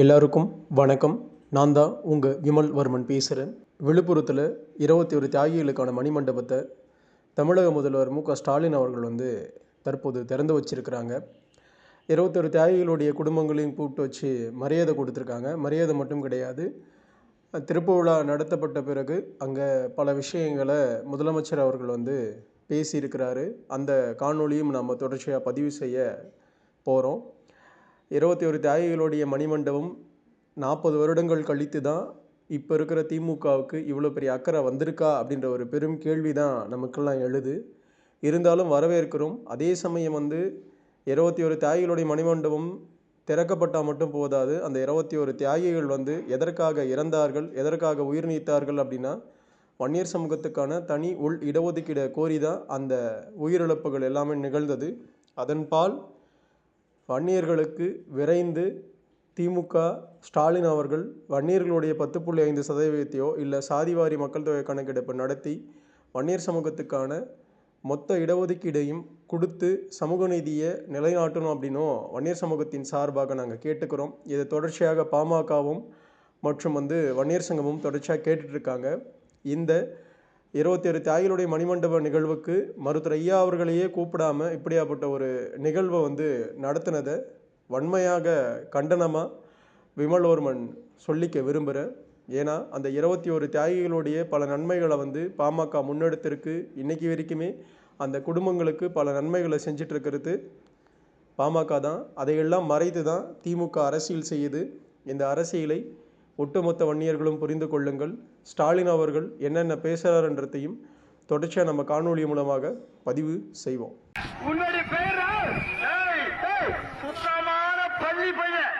எல்லாருக்கும் வணக்கம். நான் தான் உங்கள் விமல் வர்மன் பேசுகிறேன் விழுப்புரத்தில் இருபத்தி ஒரு தியாகிகளுக்கான மணிமண்டபத்தை தமிழக முதல்வர் மு க ஸ்டாலின் அவர்கள் வந்து தற்போது திறந்து வச்சிருக்கிறாங்க. இருபத்தொரு தியாகிகளுடைய குடும்பங்களையும் கூப்பிட்டு வச்சு மரியாதை கொடுத்துருக்காங்க. மரியாதை மட்டும் கிடையாது. திருப்பவிழா நடத்தப்பட்ட பிறகு அங்கே பல விஷயங்களை முதலமைச்சர் அவர்கள் வந்து பேசியிருக்கிறாரு. அந்த காணொளியும் நம்ம தொடர்ச்சியாக பதிவு செய்ய போகிறோம் இருபத்தி ஒரு தியாகிகளுடைய மணிமண்டபம் நாற்பது வருடங்கள் கழித்து தான் இப்போ இருக்கிற திமுகவுக்கு இவ்வளோ பெரிய அக்கறை வந்திருக்கா அப்படின்ற ஒரு பெரும் கேள்வி தான் நமக்கெல்லாம் எழுது. இருந்தாலும் வரவேற்கிறோம். அதே சமயம் வந்து இருபத்தி ஒரு தியாகிகளுடைய மணிமண்டபம் திறக்கப்பட்டால் மட்டும் போதாது. அந்த இருபத்தி ஒரு தியாகிகள் வந்து எதற்காக இறந்தார்கள் எதற்காக உயிர் நீத்தார்கள் அப்படின்னா வன்னியர் சமூகத்துக்கான தனி உள் இடஒதுக்கீடை கோரி தான் அந்த உயிரிழப்புகள் எல்லாமே நிகழ்ந்தது. அதன்பால் வன்னியர்களுக்கு விரைந்து திமுக ஸ்டாலின் அவர்கள் வன்னியர்களுடைய பத்து புள்ளி ஐந்து சதவீதத்தையோ இல்லை சாதிவாரி மக்கள் தொகை கணக்கெடுப்பு நடத்தி வன்னியர் சமூகத்துக்கான மொத்த இடஒதுக்கீடையும் கொடுத்து சமூக நீதியை நிலைநாட்டணும் அப்படின்னும் வன்னியர் சமூகத்தின் சார்பாக நாங்கள் கேட்டுக்கிறோம். இதை தொடர்ச்சியாக பாமகவும் மற்றும் வந்து வன்னியர் சங்கமும் தொடர்ச்சியாக கேட்டுட்ருக்காங்க இந்த இருபத்தி ஏழு தியாகிகளுடைய மணிமண்டப நிகழ்வுக்கு மருத்துவர் ஐயா அவர்களையே கூப்பிடாம இப்படியாப்பட்ட ஒரு நிகழ்வை வந்து நடத்தினதை வன்மையாக கண்டனமாக விமலோர்மன் சொல்லிக்க விரும்புகிறேன் ஏன்னா அந்த இருபத்தி ஒரு தியாகிகளுடைய பல நன்மைகளை வந்து பாமக முன்னெடுத்திருக்கு. இன்றைக்கி வரைக்குமே அந்த குடும்பங்களுக்கு பல நன்மைகளை செஞ்சிட்ருக்கிறது. பாமக தான். அதையெல்லாம் மறைத்து தான் திமுக அரசியல் செய்யுது. இந்த அரசியலை ஒட்டுமொத்த வன்னியர்களும் புரிந்து கொள்ளுங்கள். ஸ்டாலின் அவர்கள் என்னென்ன பேசுகிறார்ன்றதையும் தொடர்ச்சியாக நம்ம காணொளி மூலமாக பதிவு செய்வோம். சுத்தமான பள்ளி பையன்.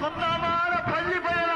சுத்தமான பள்ளி பையன்.